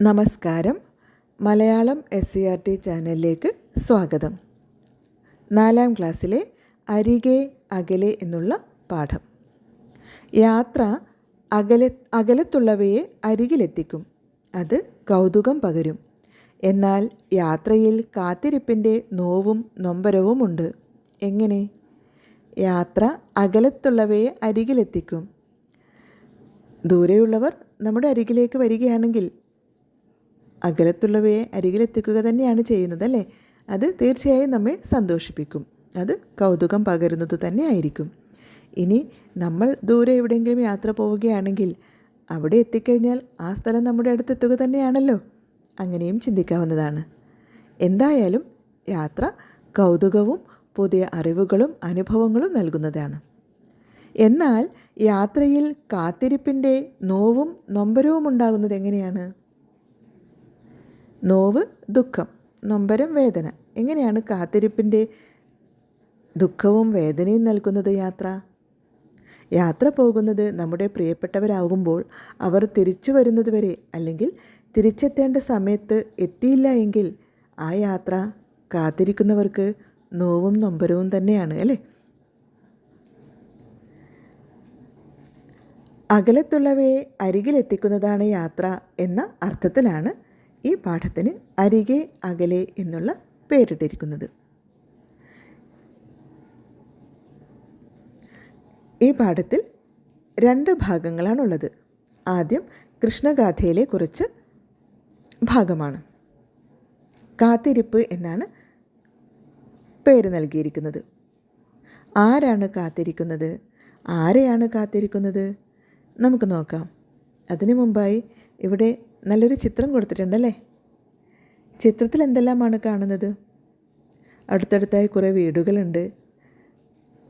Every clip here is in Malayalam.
നമസ്കാരം. Malayalam S C R T ചാനലിലേക്ക് സ്വാഗതം. നാലാം ക്ലാസ്സിലെ അരികെ അകലെ എന്നുള്ള പാഠം. യാത്ര അകലെ അകലത്തുള്ളവയെ അരികിലെത്തിക്കും. അത് കൗതുകം പകരും. എന്നാൽ യാത്രയിൽ കാത്തിരിപ്പിന്റെ നോവും നൊമ്പരവുമുണ്ട്. എങ്ങനെ? യാത്ര അകലത്തുള്ളവയെ അരികിലെത്തിക്കും. ദൂരെയുള്ളവർ നമ്മുടെ അരികിലേക്ക് വരികയാണെങ്കിൽ അകലത്തുള്ളവയെ അരികിലെത്തിക്കുക തന്നെയാണ് ചെയ്യുന്നത് അല്ലേ? അത് തീർച്ചയായും നമ്മെ സന്തോഷിപ്പിക്കും. അത് കൗതുകം പകരുന്നത് തന്നെ ആയിരിക്കും. ഇനി നമ്മൾ ദൂരെ എവിടെയെങ്കിലും യാത്ര പോവുകയാണെങ്കിൽ അവിടെ എത്തിക്കഴിഞ്ഞാൽ ആ സ്ഥലം നമ്മുടെ അടുത്തെത്തുക തന്നെയാണല്ലോ. അങ്ങനെയും ചിന്തിക്കാവുന്നതാണ്. എന്തായാലും യാത്ര കൗതുകവും പുതിയ അറിവുകളും അനുഭവങ്ങളും നൽകുന്നതാണ്. എന്നാൽ യാത്രയിൽ കാത്തിരിപ്പിന്റെ നോവും നൊമ്പരവും ഉണ്ടാകുന്നത് എങ്ങനെയാണ്? നോവ് ദുഃഖം നൊമ്പരം വേദന. എങ്ങനെയാണ് കാത്തിരിപ്പിന്റെ ദുഃഖവും വേദനയും നൽകുന്നത് യാത്ര? യാത്ര പോകുന്നത് നമ്മുടെ പ്രിയപ്പെട്ടവരാകുമ്പോൾ അവർ തിരിച്ചു വരുന്നത് വരെ അല്ലെങ്കിൽ തിരിച്ചെത്തേണ്ട സമയത്ത് എത്തിയില്ല എങ്കിൽ ആ യാത്ര കാത്തിരിക്കുന്നവർക്ക് നോവും നൊമ്പരവും തന്നെയാണ് അല്ലേ? അകലത്തുള്ളവയെ അരികിലെത്തിക്കുന്നതാണ് യാത്ര എന്ന അർത്ഥത്തിലാണ് ഈ പാഠത്തിന് അരികെ അകലെ എന്നുള്ള പേരിട്ടിരിക്കുന്നത്. ഈ പാഠത്തിൽ രണ്ട് ഭാഗങ്ങളാണുള്ളത്. ആദ്യം കൃഷ്ണഗാഥയിലെ കുറച്ച് ഭാഗമാണ്. കാത്തിരിപ്പ് എന്നാണ് പേര് നൽകിയിരിക്കുന്നത്. ആരാണ് കാത്തിരിക്കുന്നത്? ആരെയാണ് കാത്തിരിക്കുന്നത്? നമുക്ക് നോക്കാം. അതിനു മുമ്പായി ഇവിടെ നല്ലൊരു ചിത്രം കൊടുത്തിട്ടുണ്ടല്ലേ? ചിത്രത്തിൽ എന്തെല്ലാമാണ് കാണുന്നത്? അടുത്തടുത്തായി കുറേ വീടുകളുണ്ട്.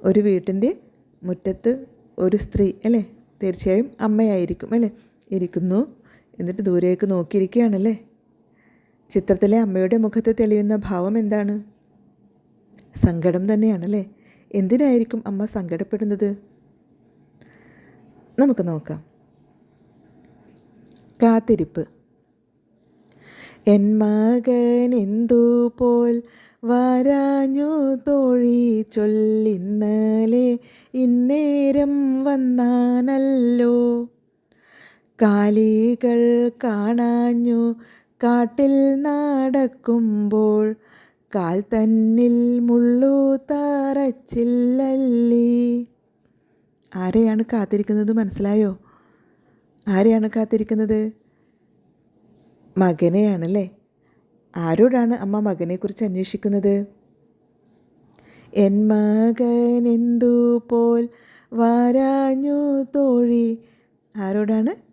ഒരു വീട്ടിന്റെ മുറ്റത്ത് ഒരു സ്ത്രീ അല്ലേ? തീർച്ചയായും അമ്മയായിരിക്കും അല്ലേ? ഇരിക്കുന്നു. എന്നിട്ട് ദൂരേക്ക് നോക്കിയിരിക്കുകയാണല്ലേ? ചിത്രത്തിലെ അമ്മയുടെ മുഖത്ത് തെളിയുന്ന ഭാവം എന്താണ്? സങ്കടം തന്നെയാണല്ലേ? എന്തിനായിരിക്കും അമ്മ സങ്കടപ്പെടുന്നത്? നമുക്ക് നോക്കാം. കാത്തിരിപ്പ്. എൻ മകൻ എന്തു പോൽ വരാഞ്ഞു തോഴി ചൊല്ലിന്നലെ ഇന്നേരം വന്നാനല്ലോ. കാലികൾ കാണാഞ്ഞു കാട്ടിൽ നടക്കുമ്പോൾ കാൽ തന്നിൽ മുള്ളു തറച്ചില്ലല്ലേ. ആരെയാണ് കാത്തിരിക്കുന്നത് മനസ്സിലായോ? ആരെയാണ് കാത്തിരിക്കുന്നത്? മകനെയാണല്ലേ? ആരോടാണ് അമ്മ മകനെക്കുറിച്ച് അന്വേഷിക്കുന്നത്? എൻ മകൻ എന്തു പോൽ വാരാഞ്ഞു തോഴി. ആരോടാണ്?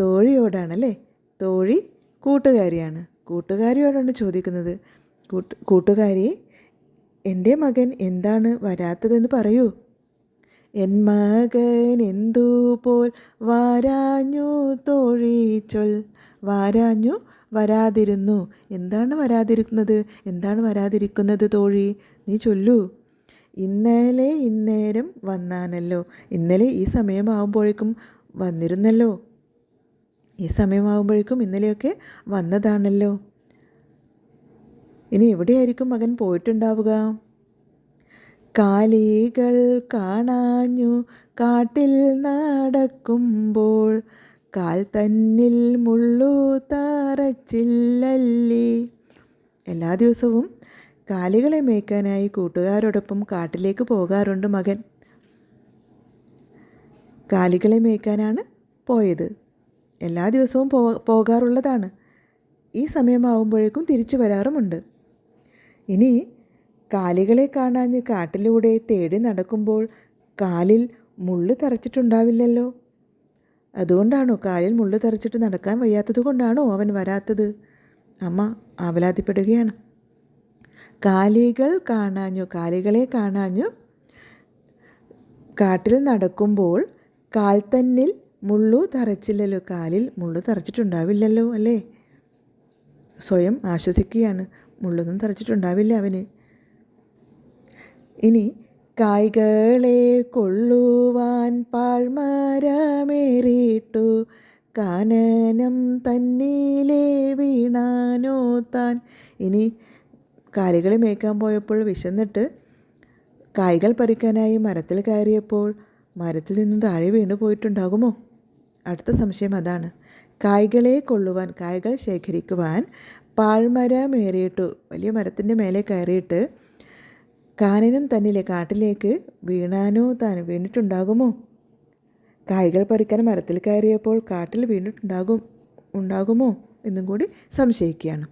തോഴിയോടാണല്ലേ? തോഴി കൂട്ടുകാരിയാണ്. കൂട്ടുകാരിയോടാണ് ചോദിക്കുന്നത്. കൂട്ട് കൂട്ടുകാരി എന്റെ മകൻ എന്താണ് വരാത്തതെന്ന് പറയൂ. എൻ മകൻ എന്തു പോൽ വാരാഞ്ഞു തോഴി ചൊൽ വാരാഞ്ഞു വരാതിരുന്നു. എന്താണ് വരാതിരിക്കുന്നത്? എന്താണ് വരാതിരിക്കുന്നത് തോഴി? നീ ചൊല്ലൂ. ഇന്നലെ ഇന്നേരം വന്നാനല്ലോ. ഇന്നലെ ഈ സമയമാകുമ്പോഴേക്കും വന്നിരുന്നല്ലോ. ഈ സമയമാകുമ്പോഴേക്കും ഇന്നലെയൊക്കെ വന്നതാണല്ലോ. ഇനി എവിടെയായിരിക്കും മകൻ പോയിട്ടുണ്ടാവുക? കാലികൾ കാണാഞ്ഞു. കാട്ടിൽ നടക്കുമ്പോൾ കാൽ തന്നിൽ മുള്ളു താറച്ചില്ലല്ലേ. എല്ലാ ദിവസവും കാലികളെ മേയ്ക്കാനായി കൂട്ടുകാരോടൊപ്പം കാട്ടിലേക്ക് പോകാറുണ്ട് മകൻ. കാലികളെ മേയ്ക്കാനാണ് പോയത്. എല്ലാ ദിവസവും പോ പോകാറുള്ളതാണ്. ഈ സമയമാവുമ്പോഴേക്കും തിരിച്ചു വരാറുമുണ്ട്. ഇനി കാലികളെ കാണാഞ്ഞ് കാട്ടിലൂടെ തേടി നടക്കുമ്പോൾ കാലിൽ മുള്ളു തറച്ചിട്ടുണ്ടാവില്ലല്ലോ. അതുകൊണ്ടാണോ കാലിൽ മുള്ളു തറച്ചിട്ട് നടക്കാൻ വയ്യാത്തത് കൊണ്ടാണോ അവൻ വരാത്തത്? അമ്മ ആവലാതിപ്പെടുകയാണ്. കാലികൾ കാണാഞ്ഞു കാലികളെ കാണാഞ്ഞു കാട്ടിൽ നടക്കുമ്പോൾ കാൽ തന്നിൽ മുള്ളു തറച്ചില്ലല്ലോ. കാലിൽ മുള്ളു തറച്ചിട്ടുണ്ടാവില്ലല്ലോ അല്ലേ? സ്വയം ആശ്വസിക്കുകയാണ്. മുള്ളൊന്നും തറച്ചിട്ടുണ്ടാവില്ല അവന്. ഇനി കായ്കളെ കൊള്ളുവാൻ പാഴ്മരമേറിയിട്ടു കാനനം തന്നിലെ വീണാനോ താൻ. ഇനി കാലികളെ മേയ്ക്കാൻ പോയപ്പോൾ വിശന്നിട്ട് കായ്കൾ പറിക്കാനായി മരത്തിൽ കയറിയപ്പോൾ മരത്തിൽ നിന്ന് താഴെ വീണു പോയിട്ടുണ്ടാകുമോ? അടുത്ത സംശയം അതാണ്. കായ്കളെ കൊള്ളുവാൻ കായ്കൾ ശേഖരിക്കുവാൻ പാഴ്മരമേറിയിട്ടു വലിയ മരത്തിന്റെ മേലെ കയറിയിട്ട് കാനനം തന്നിലെ കാട്ടിലേക്ക് വീണാനോ താൻ വീണിട്ടുണ്ടാകുമോ? കായ്കൾ പറിക്കാൻ മരത്തിൽ കയറിയപ്പോൾ കാട്ടിൽ വീണിട്ടുണ്ടാകും ഉണ്ടാകുമോ എന്നും കൂടി സംശയിക്കുകയാണ്.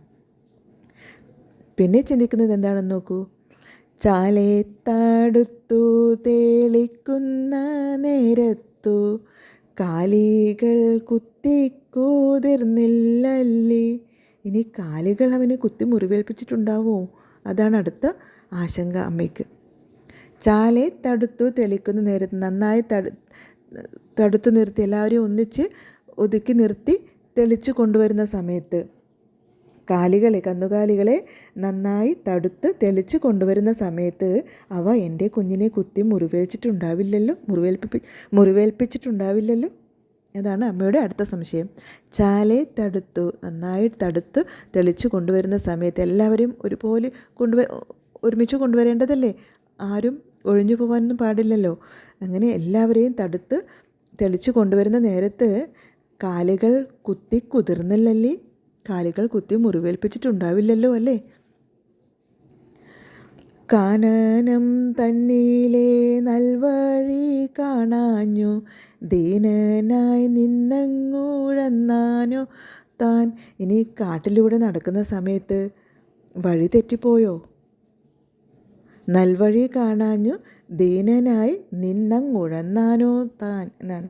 പിന്നെ ചിന്തിക്കുന്നത് എന്താണെന്ന് നോക്കൂ. ചാലേ തടുത്തു തേളിക്കുന്ന നേരത്തു കാലികൾ കുത്തിക്കൂതിർന്നില്ലല്ലേ ഇനി കാലികൾ അവനെ കുത്തി മുറിവേൽപ്പിച്ചിട്ടുണ്ടാവോ? അതാണ് അടുത്ത ആശങ്ക അമ്മയ്ക്ക്. ചാലെ തടുത്തു തെളിക്കുന്ന നേരത്ത് നന്നായി തടു തടുത്തു നിർത്തി എല്ലാവരെയും ഒന്നിച്ച് ഒതുക്കി നിർത്തി തെളിച്ചു കൊണ്ടുവരുന്ന സമയത്ത് കാലികളെ കന്നുകാലികളെ നന്നായി തടുത്ത് തെളിച്ച് കൊണ്ടുവരുന്ന സമയത്ത് അവ എന്റെ കുഞ്ഞിനെ കുത്തി മുറിവേൽച്ചിട്ടുണ്ടാവില്ലല്ലോ? മുറിവേൽപ്പി മുറിവേൽപ്പിച്ചിട്ടുണ്ടാവില്ലല്ലോ? അതാണ് അമ്മയുടെ അടുത്ത സംശയം. ചാലെ തടുത്തു നന്നായി തടുത്ത് തെളിച്ച് കൊണ്ടുവരുന്ന സമയത്ത് എല്ലാവരെയും ഒരുപോലെ കൊണ്ടുവ ഒരുമിച്ച് കൊണ്ടുവരേണ്ടതല്ലേ? ആരും ഒഴിഞ്ഞു പോകാനൊന്നും പാടില്ലല്ലോ. അങ്ങനെ എല്ലാവരെയും തടുത്ത് തെളിച്ച് കൊണ്ടുവരുന്ന നേരത്ത് കാലുകൾ കുത്തി കുതിർന്നില്ലല്ലേ? കാലുകൾ കുത്തി മുറിവേൽപ്പിച്ചിട്ടുണ്ടാവില്ലല്ലോ അല്ലേ? കാനനം തന്നിലെ നൽവഴി കാണാഞ്ഞു. ദീനനായി നിന്നങ്ങൂഴന്നാനോ. താൻ ഇനി കാട്ടിലൂടെ നടക്കുന്ന സമയത്ത് വഴി തെറ്റിപ്പോയോ? നൽവഴി കാണാഞ്ഞു ദീനനായി നിന്നങ്ങുഴന്നാനോ താൻ എന്നാണ്.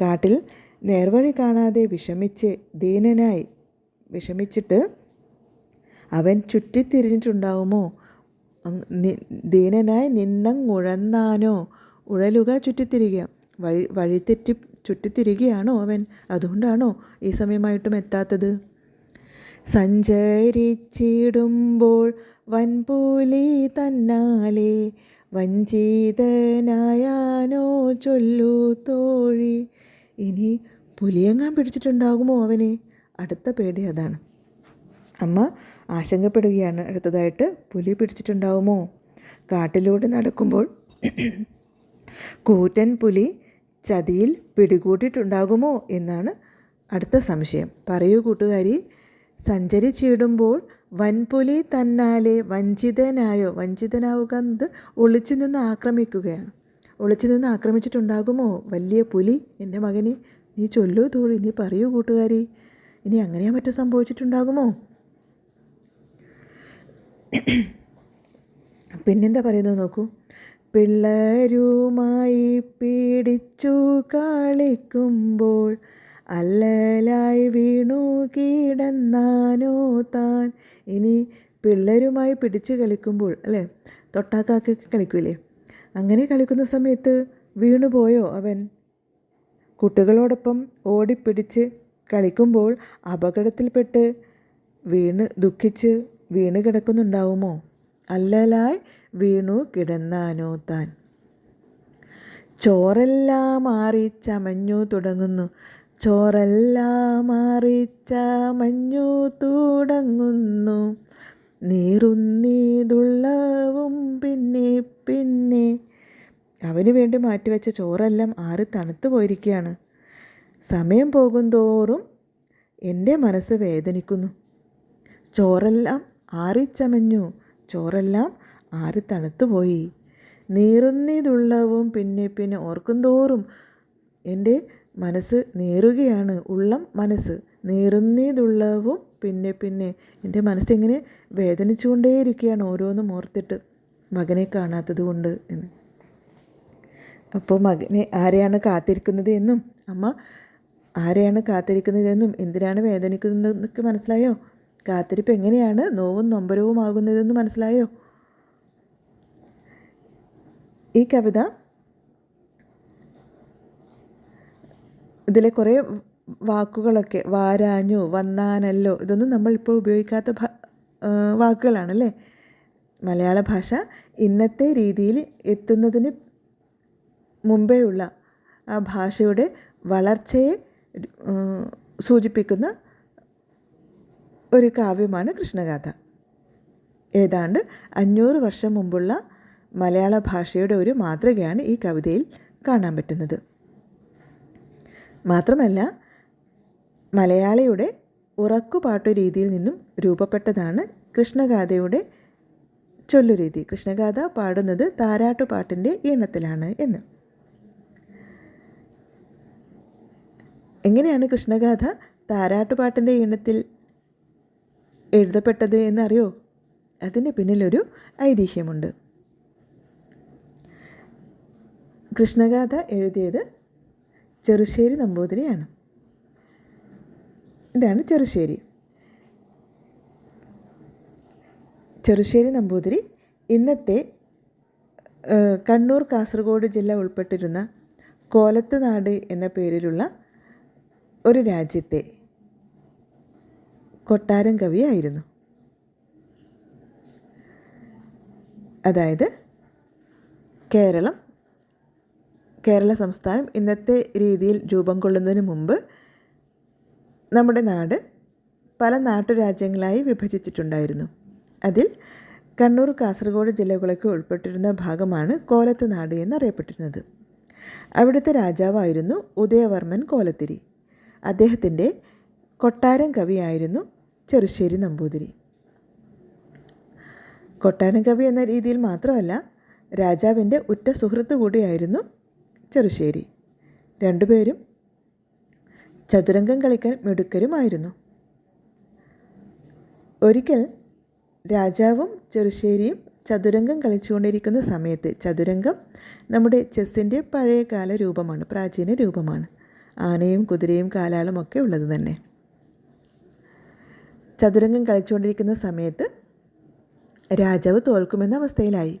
കാട്ടിൽ നേർവഴി കാണാതെ വിഷമിച്ച് ദീനനായി വിഷമിച്ചിട്ട് അവൻ ചുറ്റിത്തിരിഞ്ഞിട്ടുണ്ടാവുമോ? ദീനനായി നിന്നങ്ങുഴന്നാനോ? ഉഴലുക ചുറ്റിത്തിരിക വഴി വഴിതെറ്റി ചുറ്റിത്തിരികയാണോ അവൻ? അതുകൊണ്ടാണോ ഈ സമയമായിട്ടും എത്താത്തത്? സഞ്ചരിച്ചിടുമ്പോൾ വൻപൂലി തന്നാലേ വഞ്ചിതനായാനോ ചൊല്ലു തോഴി. ഇനി പുലിയങ്ങാൻ പിടിച്ചിട്ടുണ്ടാകുമോ അവനെ? അടുത്ത പേടി അതാണ്. അമ്മ ആശങ്കപ്പെടുകയാണ്. അടുത്തതായിട്ട് പുലി പിടിച്ചിട്ടുണ്ടാകുമോ കാട്ടിലൂടെ നടക്കുമ്പോൾ കൂറ്റൻ പുലി ചതിയിൽ പിടികൂട്ടിയിട്ടുണ്ടാകുമോ എന്നാണ് അടുത്ത സംശയം. പറയൂ കൂട്ടുകാരി സഞ്ചരിച്ചിടുമ്പോൾ വൻപുലി തന്നാലെ വഞ്ചിതനായോ വഞ്ചിതനാവുക എന്നത് ഒളിച്ചു നിന്ന് ആക്രമിക്കുകയാണ്. ഒളിച്ചു നിന്ന് ആക്രമിച്ചിട്ടുണ്ടാകുമോ? വലിയ പുലി എന്റെ മകനെ നീ ചൊല്ലൂ തോഴി നീ പറയൂ കൂട്ടുകാരി ഇനി അങ്ങനെയാ മറ്റോ സംഭവിച്ചിട്ടുണ്ടാകുമോ? പിന്നെന്താ പറയുന്നത് നോക്കൂ. പിള്ളേരുമായി പീഡിച്ചു കളിക്കുമ്പോൾ അല്ലലായി വീണു കീടന്നാനോ താൻ. ഇനി പിള്ളേരുമായി പിടിച്ചു കളിക്കുമ്പോൾ അല്ലേ? തൊട്ടാക്കാക്കൊക്കെ കളിക്കൂലേ? അങ്ങനെ കളിക്കുന്ന സമയത്ത് വീണുപോയോ അവൻ? കുട്ടികളോടൊപ്പം ഓടിപ്പിടിച്ച് കളിക്കുമ്പോൾ അപകടത്തിൽപ്പെട്ട് വീണ് ദുഃഖിച്ച് വീണ് കിടക്കുന്നുണ്ടാവുമോ? അല്ലലായി വീണു കിടന്നാനോ താൻ. ചോറെല്ലാം മാറി ചമഞ്ഞു തുടങ്ങുന്നു. ചോറെല്ലാം മാറിച്ച മഞ്ഞു തുടങ്ങുന്നു. നീറുന്നീതുള്ളവും പിന്നെ പിന്നെ. അവന് വേണ്ടി മാറ്റിവെച്ച ചോറെല്ലാം ആറി തണുത്തു പോയിരിക്കുകയാണ്. സമയം പോകുന്തോറും എന്റെ മനസ്സ് വേദനിക്കുന്നു. ചോറെല്ലാം ആറിച്ചമഞ്ഞു ചോറെല്ലാം ആറി തണുത്തുപോയി നീറുന്നീതുള്ളവും പിന്നെ പിന്നെ ഓർക്കും തോറും എന്റെ മനസ്സ് നേറുകയാണ്. ഉള്ളം മനസ്സ് നേറുന്നതുള്ളവും പിന്നെ പിന്നെ എന്റെ മനസ്സിങ്ങനെ വേദനിച്ചുകൊണ്ടേയിരിക്കുകയാണ് ഓരോന്നും ഓർത്തിട്ട് മകനെ കാണാത്തത് കൊണ്ട് എന്ന്. അപ്പോൾ മകനെ ആരെയാണ് കാത്തിരിക്കുന്നത് എന്നും അമ്മ ആരെയാണ് കാത്തിരിക്കുന്നത് എന്നും എന്തിനാണ് വേദനിക്കുന്നതെന്നൊക്കെ മനസ്സിലായോ? കാത്തിരിപ്പ് എങ്ങനെയാണ്? നോവും നൊമ്പരവും ആകുന്നതെന്ന് മനസ്സിലായോ? ഈ കവിത ഇതിലെ കുറേ വാക്കുകളൊക്കെ വാരാഞ്ഞു വന്നാനല്ലോ ഇതൊന്നും നമ്മളിപ്പോൾ ഉപയോഗിക്കാത്ത വാക്കുകളാണല്ലേ? മലയാള ഭാഷ ഇന്നത്തെ രീതിയിൽ എത്തുന്നതിന് മുമ്പേ ഉള്ള ആ ഭാഷയുടെ വളർച്ചയെ സൂചിപ്പിക്കുന്ന ഒരു കാവ്യമാണ് കൃഷ്ണഗാഥ. ഏതാണ്ട് അഞ്ഞൂറ് വർഷം മുമ്പുള്ള മലയാള ഭാഷയുടെ ഒരു മാതൃകയാണ് ഈ കവിതയിൽ കാണാൻ പറ്റുന്നത്. മാത്രമല്ല മലയാളിയുടെ ഉറക്കുപാട്ടു രീതിയിൽ നിന്നും രൂപപ്പെട്ടതാണ് കൃഷ്ണഗാഥയുടെ ചൊല്ലുരീതി. കൃഷ്ണഗാഥ പാടുന്നത് താരാട്ടുപാട്ടിന്റെ ഈണത്തിലാണ് എന്ന്. എങ്ങനെയാണ് കൃഷ്ണഗാഥ താരാട്ടുപാട്ടിന്റെ ഈണത്തിൽ എഴുതപ്പെട്ടത് എന്നറിയോ? അതിന് പിന്നിലൊരു ഐതിഹ്യമുണ്ട്. കൃഷ്ണഗാഥ എഴുതിയത് ചെറുശ്ശേരി നമ്പൂതിരിയാണ്. ഇതാണ് ചെറുശ്ശേരി. ചെറുശ്ശേരി നമ്പൂതിരി ഇന്നത്തെ കണ്ണൂർ കാസർഗോഡ് ജില്ല ഉൾപ്പെട്ടിരുന്ന കോലത്ത് നാട് എന്ന പേരിലുള്ള ഒരു രാജ്യത്തെ കൊട്ടാരം കവിയായിരുന്നു അതായത് കേരളം കേരള സംസ്ഥാനം ഇന്നത്തെ രീതിയിൽ രൂപം കൊള്ളുന്നതിന് മുമ്പ് നമ്മുടെ നാട് പല നാട്ടുരാജ്യങ്ങളായി വിഭജിച്ചിട്ടുണ്ടായിരുന്നു. അതിൽ കണ്ണൂർ കാസർഗോഡ് ജില്ലകളൊക്കെ ഉൾപ്പെട്ടിരുന്ന ഭാഗമാണ് കോലത്ത് നാട് എന്നറിയപ്പെട്ടിരുന്നത്. അവിടുത്തെ രാജാവായിരുന്നു ഉദയവർമ്മൻ കോലത്തിരി. അദ്ദേഹത്തിന്റെ കൊട്ടാരം കവിയായിരുന്നു ചെറുശ്ശേരി നമ്പൂതിരി. കൊട്ടാരം കവി എന്ന രീതിയിൽ മാത്രമല്ല രാജാവിന്റെ ഉറ്റ സുഹൃത്തു കൂടിയായിരുന്നു ചെറുശ്ശേരി. രണ്ടുപേരും ചതുരംഗം കളിക്കാൻ മിടുക്കരുമായിരുന്നു. ഒരിക്കൽ രാജാവും ചെറുശ്ശേരിയും ചതുരംഗം കളിച്ചുകൊണ്ടിരിക്കുന്ന സമയത്ത് ചതുരംഗം നമ്മുടെ ചെസ്സിന്റെ പഴയകാല രൂപമാണ് പ്രാചീന രൂപമാണ്. ആനയും കുതിരയും കാലാളും ഒക്കെ ഉള്ളത് തന്നെ. ചതുരംഗം കളിച്ചുകൊണ്ടിരിക്കുന്ന സമയത്ത് രാജാവ് തോൽക്കുമെന്ന അവസ്ഥയിലായി.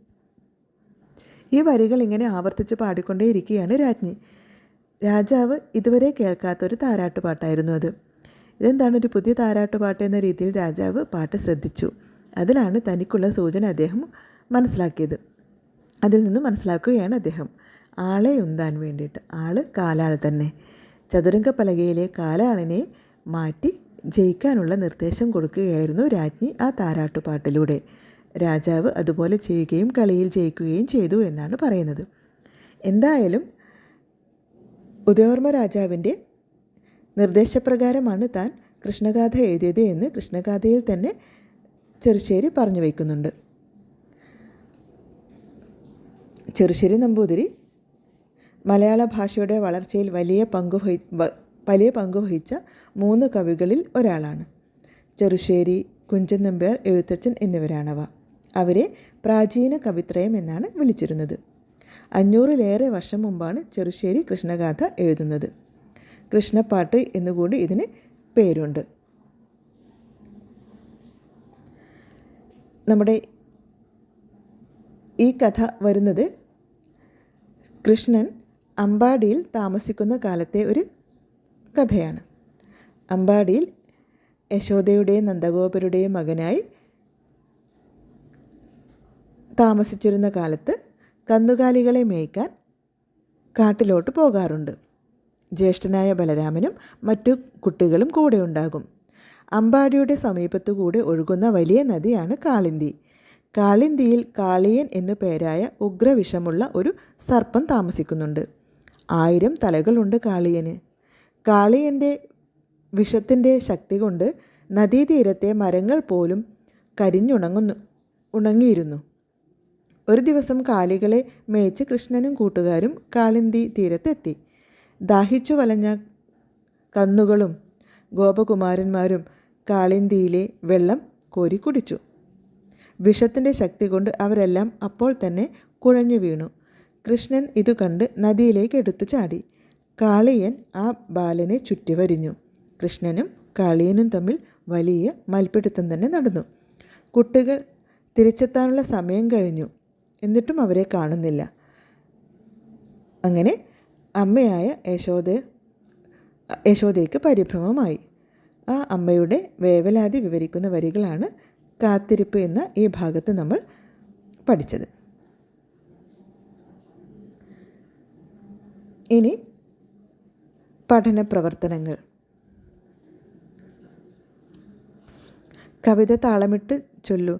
ഈ വരികൾ ഇങ്ങനെ ആവർത്തിച്ച് പാടിക്കൊണ്ടേയിരിക്കുകയാണ് രാജ്ഞി. രാജാവ് ഇതുവരെ കേൾക്കാത്തൊരു താരാട്ടുപാട്ടായിരുന്നു അത്. ഇതെന്താണ് ഒരു പുതിയ താരാട്ടുപാട്ട് എന്ന രീതിയിൽ രാജാവ് പാട്ട് ശ്രദ്ധിച്ചു. അതിലാണ് തനിക്കുള്ള സൂചന അദ്ദേഹം മനസ്സിലാക്കിയത്. അതിൽ നിന്ന് മനസ്സിലാക്കുകയാണ് അദ്ദേഹം. ആളെ ഉന്താൻ വേണ്ടിയിട്ട്. ആൾ കാലാൾ തന്നെ. ചതുരംഗ പലകയിലെ കാലാളിനെ മാറ്റി ജയിക്കാനുള്ള നിർദ്ദേശം കൊടുക്കുകയായിരുന്നു രാജ്ഞി ആ താരാട്ടുപാട്ടിലൂടെ. രാജാവ് അതുപോലെ ചെയ്യുകയും കളിയിൽ ജയിക്കുകയും ചെയ്തു എന്നാണ് പറയുന്നത്. എന്തായാലും ഉദയവർമ്മ രാജാവിന്റെ നിർദ്ദേശപ്രകാരമാണ് താൻ കൃഷ്ണഗാഥ എഴുതിയത് എന്ന് കൃഷ്ണഗാഥയിൽ തന്നെ ചെറുശ്ശേരി പറഞ്ഞു വയ്ക്കുന്നുണ്ട്. ചെറുശ്ശേരി നമ്പൂതിരി മലയാള ഭാഷയുടെ വളർച്ചയിൽ വലിയ പങ്ക് വഹി വലിയ പങ്ക് വഹിച്ച മൂന്ന് കവികളിൽ ഒരാളാണ്. ചെറുശ്ശേരി കുഞ്ചൻ നമ്പ്യാർ എഴുത്തച്ഛൻ എന്നിവരാണവ. അവരെ പ്രാചീന കവിത്രയം എന്നാണ് വിളിച്ചിരുന്നത്. അഞ്ഞൂറിലേറെ വർഷം മുമ്പാണ് ചെറുശ്ശേരി കൃഷ്ണഗാഥ എഴുതുന്നത്. കൃഷ്ണപ്പാട്ട് എന്നുകൂടി ഇതിന് പേരുണ്ട്. നമ്മുടെ ഈ കഥ വരുന്നത് കൃഷ്ണൻ അമ്പാടിയിൽ താമസിക്കുന്ന കാലത്തെ ഒരു കഥയാണ്. അമ്പാടിയിൽ യശോദയുടെയും നന്ദഗോപരുടെയും മകനായി താമസിച്ചിരുന്ന കാലത്ത് കന്നുകാലികളെ മേയ്ക്കാൻ കാട്ടിലോട്ട് പോകാറുണ്ട്. ജ്യേഷ്ഠനായ ബലരാമനും മറ്റു കുട്ടികളും കൂടെ ഉണ്ടാകും. അമ്പാടിയുടെ സമീപത്തു കൂടെ ഒഴുകുന്ന വലിയ നദിയാണ് കാളിന്തി. കാളിന്തിയിൽ കാളിയൻ എന്നു പേരായ ഉഗ്രവിഷമുള്ള ഒരു സർപ്പം താമസിക്കുന്നുണ്ട്. ആയിരം തലകളുണ്ട് കാളിയന്. കാളിയന്റെ വിഷത്തിന്റെ ശക്തി കൊണ്ട് നദീതീരത്തെ മരങ്ങൾ പോലും കരിഞ്ഞുണങ്ങുന്നു ഉണങ്ങിയിരുന്നു. ഒരു ദിവസം കാലികളെ മേച്ച് കൃഷ്ണനും കൂട്ടുകാരും കാളിന്തി തീരത്തെത്തി. ദാഹിച്ചു വലഞ്ഞ കന്നുകളും ഗോപകുമാരന്മാരും കാളിന്തിയിലെ വെള്ളം കോരി കുടിച്ചു. വിഷത്തിന്റെ ശക്തി കൊണ്ട് അവരെല്ലാം അപ്പോൾ തന്നെ കുഴഞ്ഞു വീണു. കൃഷ്ണൻ ഇത് കണ്ട് നദിയിലേക്ക് എടുത്തു ചാടി. കാളിയൻ ആ ബാലനെ ചുറ്റിവരിഞ്ഞു കൃഷ്ണനും കാളിയനും തമ്മിൽ വലിയ മൽപ്പിടുത്തം തന്നെ നടന്നു. കുട്ടികൾ തിരിച്ചെത്താനുള്ള സമയം കഴിഞ്ഞു. എന്നിട്ടും അവരെ കാണുന്നില്ല. അങ്ങനെ അമ്മയായ യശോദ യശോദയ്ക്ക് പരിഭ്രമമായി. ആ അമ്മയുടെ വേവലാതി വിവരിക്കുന്ന വരികളാണ് കാത്തിരിപ്പ് എന്ന ഈ ഭാഗത്ത് നമ്മൾ പഠിച്ചത്. ഇനി പഠന പ്രവർത്തനങ്ങൾ കവിത താളമിട്ട് ചൊല്ലൂ.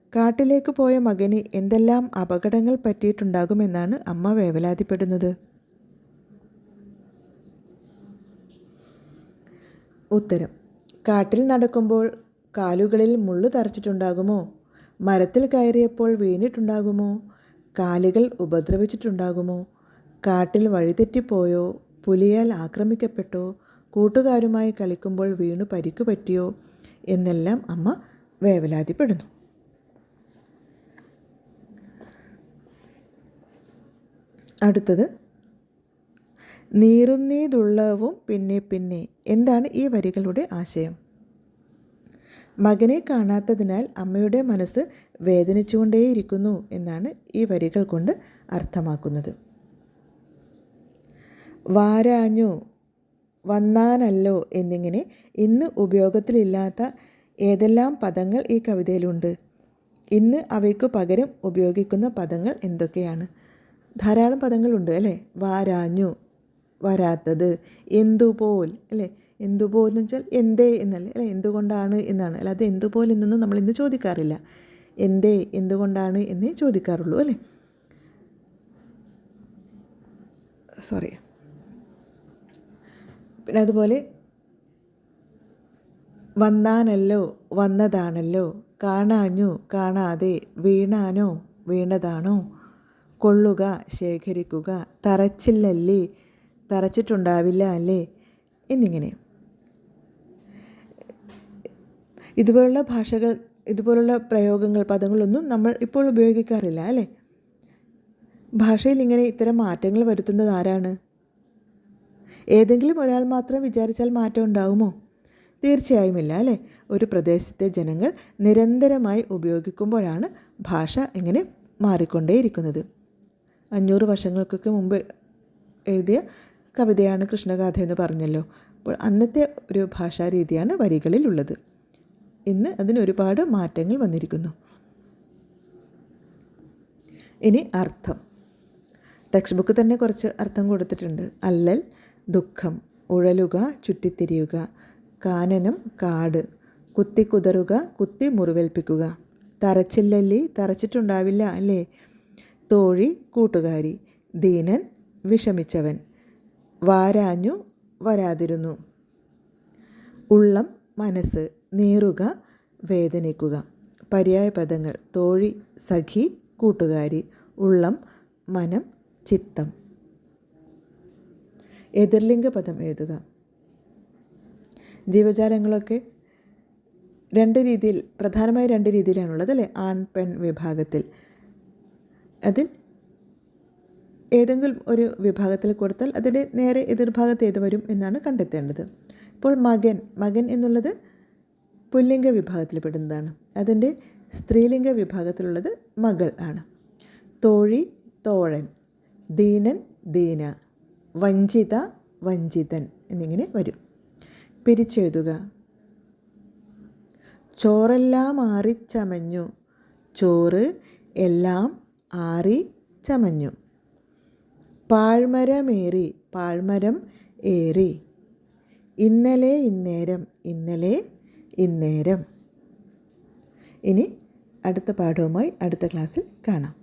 കാട്ടിലേക്ക് പോയ മകന് എന്തെല്ലാം അപകടങ്ങൾ പറ്റിയിട്ടുണ്ടാകുമെന്നാണ് അമ്മ വേവലാതിപ്പെടുന്നത്. ഉത്തരം. കാട്ടിൽ നടക്കുമ്പോൾ കാലുകളിൽ മുള്ളു തറച്ചിട്ടുണ്ടാകുമോ? മരത്തിൽ കയറിയപ്പോൾ വീണിട്ടുണ്ടാകുമോ? കാലുകൾ ഉപദ്രവിച്ചിട്ടുണ്ടാകുമോ? കാട്ടിൽ വഴിതെറ്റിപ്പോയോ? പുലിയാൽ ആക്രമിക്കപ്പെട്ടോ? കൂട്ടുകാരുമായി കളിക്കുമ്പോൾ വീണു പരിക്കു പറ്റിയോ? എന്നെല്ലാം അമ്മ വേവലാതിപ്പെടുന്നു. അടുത്തത്. നീറുന്നീതുള്ളവും പിന്നെ പിന്നെ എന്താണ് ഈ വരികളുടെ ആശയം? മകനെ കാണാത്തതിനാൽ അമ്മയുടെ മനസ്സ് വേദനിച്ചുകൊണ്ടേയിരിക്കുന്നു എന്നാണ് ഈ വരികൾ കൊണ്ട് അർത്ഥമാക്കുന്നത്. വാരാഞ്ഞു വന്നാനല്ലോ എന്നിങ്ങനെ ഇന്ന് ഉപയോഗത്തിലില്ലാത്ത ഏതെല്ലാം പദങ്ങൾ ഈ കവിതയിലുണ്ട്? ഇന്ന് അവയ്ക്കു പകരം ഉപയോഗിക്കുന്ന പദങ്ങൾ എന്തൊക്കെയാണ്? ധാരാളം പദങ്ങളുണ്ട് അല്ലേ? വാരാഞ്ഞു വരാത്തത് എന്തുപോൽ അല്ലേ? എന്തുപോൽ എന്ന് വെച്ചാൽ എന്തേ എന്നല്ലേ? അല്ലേ? എന്തുകൊണ്ടാണ് എന്നാണ്. അല്ലാതെ എന്തുപോൽ എന്നൊന്നും നമ്മൾ ഇന്ന് ചോദിക്കാറില്ല. എന്തേ എന്തുകൊണ്ടാണ് എന്നേ ചോദിക്കാറുള്ളൂ അല്ലേ? സോറി പിന്നെ അതുപോലെ വന്നാനല്ലോ വന്നതാണല്ലോ കാണാഞ്ഞു കാണാതെ വീണാനോ വീണതാണോ? കൊള്ളുക ശേഖരിക്കുക തറച്ചില്ലല്ലേ തറച്ചിട്ടുണ്ടാവില്ല അല്ലേ? എന്നിങ്ങനെ. ഇതുപോലുള്ള ഭാഷകൾ ഇതുപോലുള്ള പ്രയോഗങ്ങൾ പദങ്ങളൊന്നും നമ്മൾ ഇപ്പോൾ ഉപയോഗിക്കാറില്ല അല്ലേ? ഭാഷയിൽ ഇങ്ങനെ ഇത്തരം മാറ്റങ്ങൾ വരുത്തുന്നത് ആരാണ്? ഏതെങ്കിലും ഒരാൾ മാത്രം വിചാരിച്ചാൽ മാറ്റം ഉണ്ടാകുമോ തീർച്ചയായും ഇല്ല അല്ലേ? ഒരു പ്രദേശത്തെ ജനങ്ങൾ നിരന്തരമായി ഉപയോഗിക്കുമ്പോഴാണ് ഭാഷ ഇങ്ങനെ മാറിക്കൊണ്ടേയിരിക്കുന്നത്. അഞ്ഞൂറ് വർഷങ്ങൾക്കൊക്കെ മുമ്പ് എഴുതിയ കവിതയാണ് കൃഷ്ണഗാഥ എന്ന് പറഞ്ഞല്ലോ. അപ്പോൾ അന്നത്തെ ഒരു ഭാഷാരീതിയാണ് വരികളിലുള്ളത്. ഇന്ന് അതിന് ഒരുപാട് മാറ്റങ്ങൾ വന്നിരിക്കുന്നു. ഇനി അർത്ഥം. ടെക്സ്റ്റ് ബുക്ക് തന്നെ കുറച്ച് അർത്ഥം കൊടുത്തിട്ടുണ്ട്. അല്ലൽ ദുഃഖം ഉഴലുക ചുറ്റിത്തിരിയുക കാനനം കാട് കുത്തി കുതറുക കുത്തി മുറിവേൽപ്പിക്കുക തറച്ചില്ലല്ലേ തറച്ചിട്ടുണ്ടാവില്ല അല്ലേ? തോഴി കൂട്ടുകാരി. ദീനൻ വിഷമിച്ചവൻ. വാരാഞ്ഞു വരാതിരുന്നു. ഉള്ളം മനസ്സ് നീറുക വേദനിക്കുക. പര്യായ പദങ്ങൾ. തോഴി സഖി കൂട്ടുകാരി. ഉള്ളം മനം ചിത്തം. എതിർലിംഗ പദം എഴുതുക. ജീവജാലങ്ങളൊക്കെ രണ്ട് രീതിയിൽ പ്രധാനമായ രണ്ട് രീതിയിലാണുള്ളത് അല്ലേ? ആൺ പെൺ വിഭാഗത്തിൽ. അതിൽ ഏതെങ്കിലും ഒരു വിഭാഗത്തിൽ കൊടുത്താൽ അതിന്റെ നേരെ എതിർഭാഗത്ത് ഏത് വരും എന്നാണ് കണ്ടെത്തേണ്ടത്. ഇപ്പോൾ മകൻ മകൻ എന്നുള്ളത് പുല്ലിംഗ വിഭാഗത്തിൽ പെടുന്നതാണ്. അതിന്റെ സ്ത്രീലിംഗ വിഭാഗത്തിലുള്ളത് മകൾ ആണ്. തോഴി തോഴൻ ദീനൻ ദീന വഞ്ചിത വഞ്ചിതൻ എന്നിങ്ങനെ വരും. പിരിച്ചെഴുതുക. ചോറെല്ലാം മാറി ചമഞ്ഞു. ചോറ് എല്ലാം ആറി ചമഞ്ഞു. പാഴ്മരമേറി പാഴ്മരം ഏറി. ഇന്നലെ ഇന്നേരം ഇന്നലെ ഇന്നേരം. ഇനി അടുത്ത പാഠവുമായി അടുത്ത ക്ലാസ്സിൽ കാണാം.